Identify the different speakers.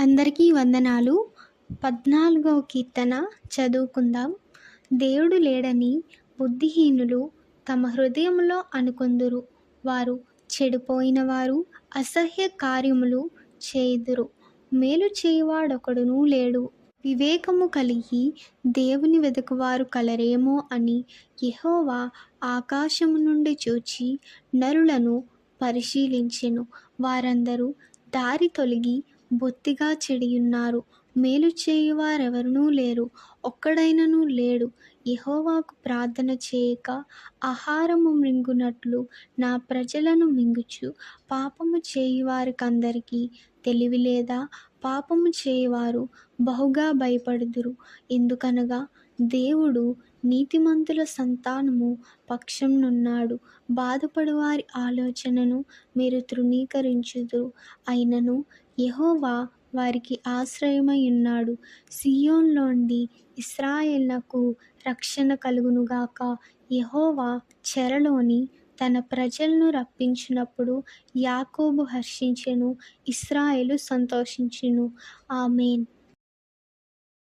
Speaker 1: అందరికీ వందనాలు. పద్నాలుగవ కీర్తన చదువుకుందాం. దేవుడు లేడని బుద్ధిహీనులు తమ హృదయంలో అనుకొందురు. వారు చెడిపోయిన వారు అసహ్య కార్యములు చేయుదురు. మేలు చేయవాడొకడునూ లేడు. వివేకము కలిగి దేవుని వెతుకువారు కలరేమో అని యహోవా ఆకాశము నుండి చూచి నరులను పరిశీలించెను. వారందరూ దారి తొలగి బొత్తిగా చెడియున్నారు. మేలు చేయువారెవరునూ లేరు ఒక్కడైనను లేడు. యహోవాకు ప్రార్థన చేయక ఆహారము మింగునట్లు నా ప్రజలను మింగుచు. పాపము చేయువారికందరికీ తెలివి లేదా? పాపము చేయువారు బహుగా భయపడుదురు. ఎందుకనగా దేవుడు నీతిమంతుల సంతానము పక్షంనున్నాడు. బాధపడువారి ఆలోచనను మీరు తృణీకరించుదురు. అయినను యహోవా వారికి ఆశ్రయమై ఉన్నాడు. సీయోనులోండి ఇశ్రాయేలునకు రక్షణ కలుగునుగాక యహోవా చెరలోని తన ప్రజలను రప్పించినప్పుడు యాకోబు హర్షించెను ఇస్రాయేలు సంతోషించెను. ఆమెన్.